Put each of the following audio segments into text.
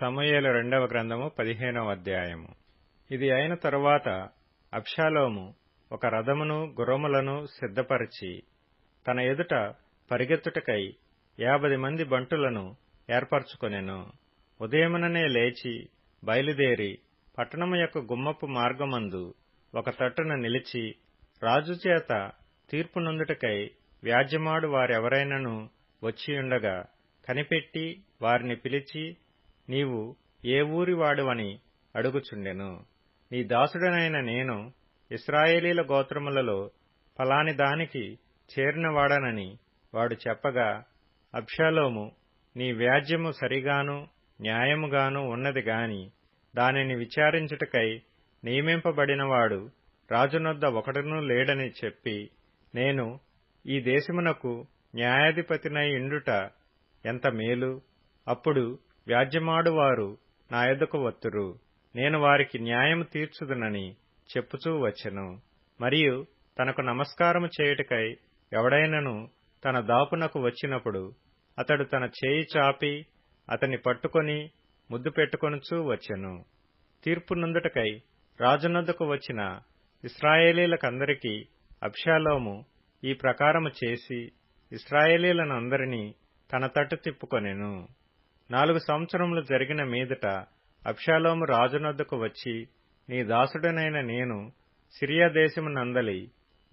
సమయలు రెండవ గ్రంథము పదిహేనవ అధ్యాయము. ఇది అయిన తరువాత అబ్షాలోము ఒక రథమును గుర్రములను సిద్ధపరిచి తన ఎదుట పరిగెత్తుటకై యాభది మంది బంటులను ఏర్పరచుకొనెను. ఉదయముననే లేచి బయలుదేరి పట్టణము యొక్క గుమ్మపు మార్గమందు ఒక తట్టున నిలిచి రాజు చేత తీర్పు నొందుటకై వ్యాజ్యమాడు వారెవరైనను వచ్చియుండగా కనిపెట్టి వారిని పిలిచి నీవు ఏ ఊరివాడువని అడుగుచుండెను. నీ దాసుడనైన నేను ఇస్రాయేలీల గోత్రములలో ఫలాని దానికి చేరినవాడనని వాడు చెప్పగా అబ్షాలోము నీ వ్యాజ్యము సరిగాను న్యాయముగాను ఉన్నది గాని దానిని విచారించుటకై నియమింపబడినవాడు రాజునొద్ద ఒకటనూ లేడని చెప్పి నేను ఈ దేశమునకు న్యాయాధిపతినై ఇండుట ఎంత మేలు? అప్పుడు వ్యాజ్యమాడువారు నా ఎదుకు వత్తురు. నేను వారికి న్యాయము తీర్చుదునని చెప్పుచూ వచ్చెను. మరియు తనకు నమస్కారము చేయుటకై ఎవడైనను తన దాపునకు వచ్చినప్పుడు అతడు తన చేయి చాపి అతని పట్టుకొని ముద్దు పెట్టుకొనుచూ వచ్చెను. తీర్పు నుందుటకై రాజునొద్దకు వచ్చిన ఇస్రాయేలీలకందరికీ అబ్షాలోము ఈ ప్రకారము చేసి ఇస్రాయేలీలనందరినీ తన తట్టు తిప్పుకొనెను. నాలుగు సంవత్సరములు జరిగిన మీదట అబ్షాలోము రాజునొద్దకు వచ్చి నీ దాసుడనైన నేను సిరియా దేశము దేశమునందలి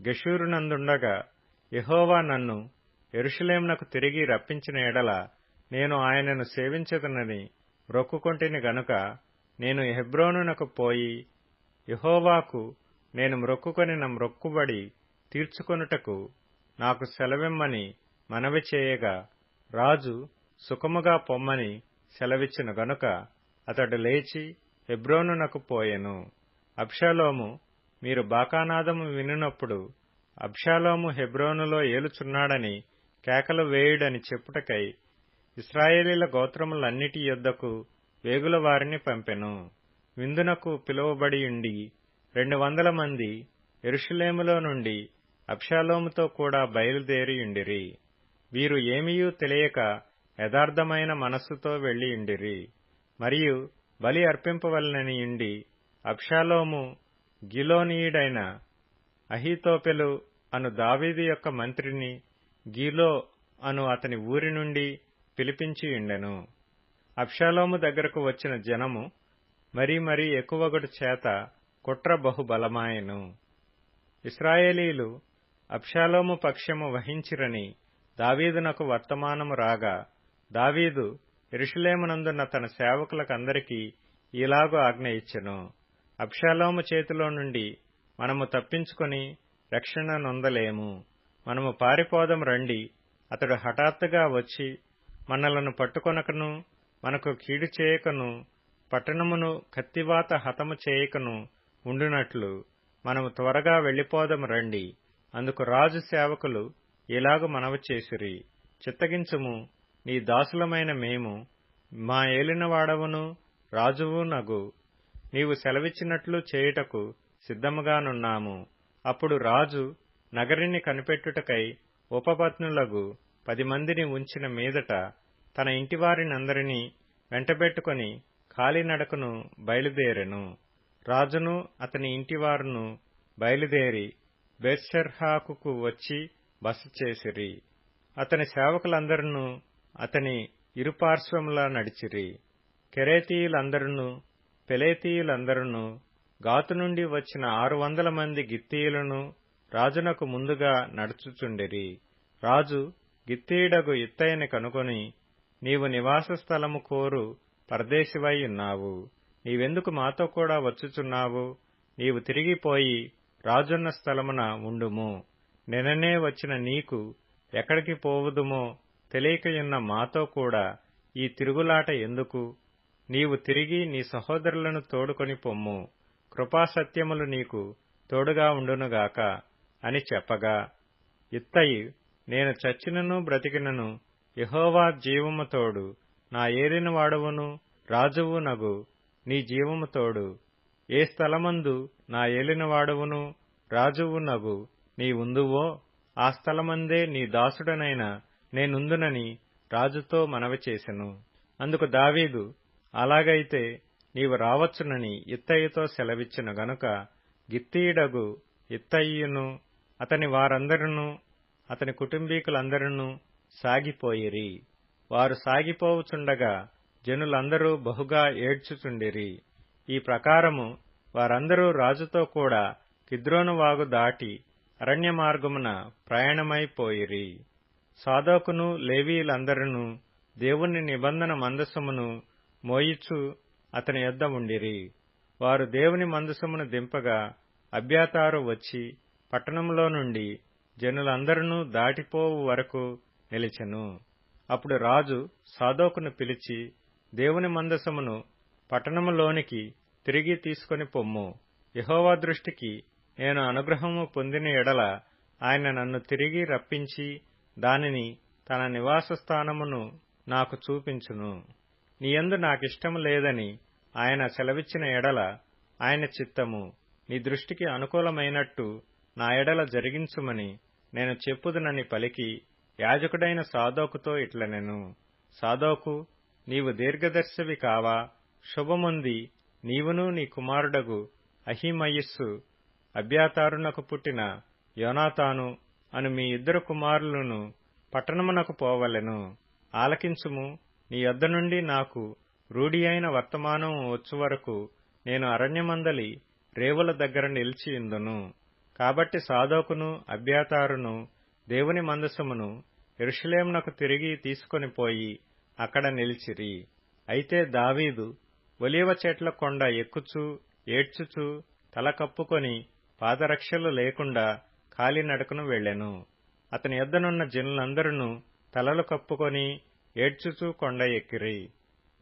గెషూరునందుండగా యహోవా నన్ను ఎరుషులేమునకు తిరిగి రప్పించిన ఎడల నేను ఆయనను సేవించదనని మ్రొక్కుకొంటిని గనుక నేను హెబ్రోనునకు పోయి యహోవాకు నేను మ్రొక్కుకొనిన మ్రొక్కుబడి తీర్చుకొనుటకు నాకు సెలవిమ్మని మనవి చేయగా రాజు సుఖముగా పొమ్మని సెలవిచ్చిన గనుక అతడు లేచి హెబ్రోనునకు పోయెను. అబ్షాలోము మీరు బాకానాదము వినునప్పుడు అబ్షాలోము హెబ్రోనులో ఏలుచున్నాడని కేకలు వేయుడని చెప్పుటకై ఇస్రాయేలీల గోత్రములన్నిటి యొద్దకు వేగుల వారిని పంపెను. విందునకు పిలువబడి ఉండి రెండు వందల మంది ఎరుషులేములో నుండి అబ్షాలోముతో కూడా బయలుదేరియుండిరి. వీరు ఏమీయూ తెలియక యథార్థమైన మనస్సుతో వెళ్ళియుండిరి మరియు బలి అర్పింపవలననియుండి అబ్షాలోము గిలోనీయుడైన అహీతోపెలు అను దావీదు యొక్క మంత్రిని గీలో అను అతని ఊరి నుండి పిలిపించియుండెను అబ్షాలోము దగ్గరకు వచ్చిన జనము మరీ మరీ ఎక్కువగడు చేత కుట్ర బహుబలమాయెను. ఇస్రాయేలీలు అబ్షాలోము పక్షము వహించిరని దావీదునకు వర్తమానము రాగా దావీదు ఎరుషులేమునందున్న తన సేవకులకందరికీ ఇలాగూ ఆజ్ఞ ఇచ్చెను. అబ్షాలోము చేతిలో నుండి మనము తప్పించుకొని రక్షణ నొందలేము. మనము పారిపోదం రండి. అతడు హఠాత్తుగా వచ్చి మనలను పట్టుకొనకను మనకు కీడు చేయకను పట్టణమును కత్తివాత హతము చేయకను ఉండునట్లు మనము త్వరగా వెళ్ళిపోదం రండి. అందుకు రాజు సేవకులు ఇలాగు మనవి చేసిరి. చిత్తగించుము. నీ దాసులమైన మేము మా ఏలినవాడవును రాజువు నగు. నీవు సెలవిచ్చినట్లు చేయుటకు సిద్ధముగానున్నాము. అప్పుడు రాజు నగరిని కనిపెట్టుటకై ఉపపత్నులగు పది మందిని ఉంచిన మీదట తన ఇంటివారినందరినీ వెంటబెట్టుకుని కాలినడకను బయలుదేరెను. రాజును అతని ఇంటివారును బయలుదేరి బెర్షర్హాకు వచ్చి బస చేసిరి. అతని సేవకులందరూ అతని ఇరుపార్శ్వములా నడిచిరి. కెరేతీయులందరును పెలేతీయులందరును గాతు నుండి వచ్చిన ఆరు వందల మంది గిత్తీయులను రాజునకు ముందుగా నడుచుచుండిరి. రాజు గిత్తీయుడగు ఇత్తయ్యని కనుగొని నీవు నివాస స్థలము కోరు పరదేశివై ఉన్నావు. నీవెందుకు మాతో కూడా వచ్చుచున్నావు? నీవు తిరిగిపోయి రాజున్న స్థలమున ఉండుము. నిననే వచ్చిన నీకు ఎక్కడికి పోవుదుమో తెలియకయున్న మాతో కూడా ఈ తిరుగులాట ఎందుకు? నీవు తిరిగి నీ సహోదరులను తోడుకొని పొమ్ము. కృపాసత్యములు నీకు తోడుగా ఉండునుగాక అని చెప్పగా ఇత్తయి నేను చచ్చినను బ్రతికినను యహోవా జీవము తోడు. నా ఏలిన వాడవును రాజువు నగు నీ జీవము తోడు. ఏ స్థలమందు నా ఏలిన వాడవును రాజువు నగు నీ ఉందువో ఆ స్థలమందే నీ దాసుడనైన నేనుందునని రాజుతో మనవి చేసెను. అందుకు దావీదు అలాగైతే నీవు రావచ్చునని ఇత్తయితో సెలవిచ్చిన గనుక గిత్తీయుడగు ఇత్తయియును అతని వారందరును అతని కుటుంబీకులందరూ సాగిపోయిరి. వారు సాగిపోవుచుండగా జనులందరూ బహుగా ఏడ్చుచుండిరి. ఈ ప్రకారము వారందరూ రాజుతో కూడా కిద్రోను వాగు దాటి అరణ్య మార్గమున ప్రయాణమైపోయిరి. సాదోకును లేవీలందరూ దేవుని నిబంధన మందసమును మోయిచు అతని యొద్ద ఉండిరి. వారు దేవుని మందసమును దింపగా అభ్యాతారు వచ్చి పట్టణంలో నుండి జనులందరూ దాటిపోవు వరకు నిలిచెను. అప్పుడు రాజు సాదోకును పిలిచి దేవుని మందసమును పట్టణములోనికి తిరిగి తీసుకొని పొమ్ము. యహోవా దృష్టికి నేను అనుగ్రహము పొందిన ఎడల ఆయన నన్ను తిరిగి రప్పించి దానిని తన నివాస స్థానమును నాకు చూపించును. నీయందు నాకిష్టము లేదని ఆయన సెలవిచ్చిన ఎడల ఆయన చిత్తము నీ దృష్టికి అనుకూలమైనట్టు నా ఎడల జరిగించుమని నేను చెప్పుదునని పలికి యాజకుడైన సాదోకుతో ఇట్లనెను. సాదోకు నీవు దీర్ఘదర్శివి కావా శుభముంది నీవును నీ కుమారుడగు అహిమయస్సు అభ్యాతారునకు పుట్టిన యోనాతాను అను మీ ఇద్దరు కుమారులను పట్టణమునకు పోవలెను. ఆలకించుము. నీ యొద్ద నుండి నాకు రూఢి అయిన వర్తమానం వచ్చు వరకు నేను అరణ్యమందలి రేవుల దగ్గర నిలిచి ఇందును కాబట్టి సాదోకును అభ్యాతారును దేవుని మందసమును ఎరుషలేమునకు తిరిగి తీసుకొని పోయి అక్కడ నిలిచిరి. అయితే దావీదు ఒలివ చెట్ల కొండ ఎక్కుచూ ఏడ్చుచూ తల కప్పుకొని పాదరక్షలు లేకుండా కాలినడకను వెళ్ళెను అతని యొద్దనున్న జనులందరూ తలలు కప్పుకొని ఏడ్చుచూ కొండ ఎక్కిరి.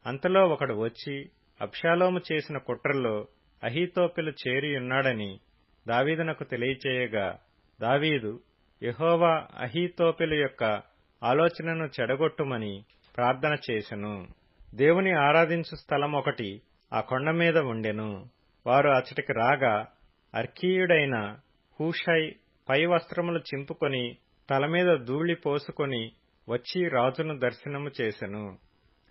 అంతలో ఒకడు వచ్చి అబ్షాలోము చేసిన కుట్రల్లో అహీతోపెలు చేరియున్నాడని దావీదునకు తెలియచేయగా దావీదు యహోవా అహీతోపెలు యొక్క ఆలోచనను చెడగొట్టుమని ప్రార్థన చేసెను. దేవుని ఆరాధించు స్థలం ఒకటి ఆ కొండ మీద ఉండెను. వారు అచ్చటికి రాగా అర్కీయుడైన హూషై పై వస్త్రములు చింపుకొని తలమీద ధూళి పోసుకొని వచ్చి రాజును దర్శనము చేసెను.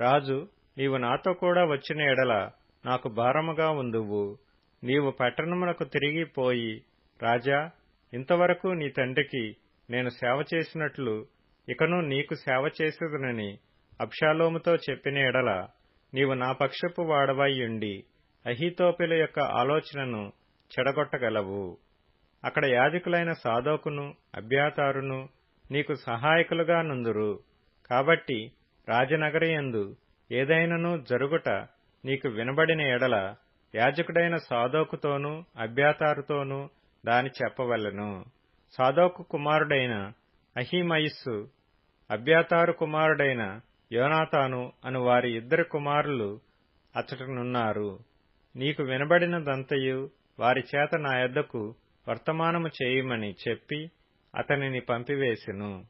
రాజు నీవు నాతో కూడా వచ్చిన ఎడల నాకు భారముగా ఉందువు. నీవు పట్టణమునకు తిరిగి పోయి రాజా ఇంతవరకు నీ తండ్రికి నేను సేవ చేసినట్లు ఇకను నీకు సేవ చేసేదనని అబ్షాలోముతో చెప్పిన ఎడల నీవు నా పక్షపు వాడవయ్యుండి అహీతోపెల యొక్క ఆలోచనను చెడగొట్టగలవు. అక్కడ యాజకులైన సాదోకును అభ్యాతారును నీకు సహాయకులుగా నుందురు. కాబట్టి రాజనగరయందు ఏదైనను జరుగుట నీకు వినబడిన ఎడల యాజకుడైన సాదోకుతోనూ అభ్యాతారుతోనూ దాని చెప్పవలెను. సాదోకు కుమారుడైన అహీమయిస్సు అభ్యాతారు కుమారుడైన యోనాతాను అను వారి ఇద్దరు కుమారులు అచ్చటనున్నారు నీకు వినబడినదంతయు వారి చేత నా యొద్దకు వర్తమానము చేయమని చెప్పి అతనిని పంపివేసెను.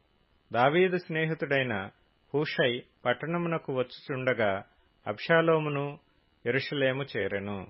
దావీదు స్నేహితుడైన హూషై పట్టణమునకు వచ్చుచుండగా అబ్షాలోమును ఎరుషలేము చేరెను.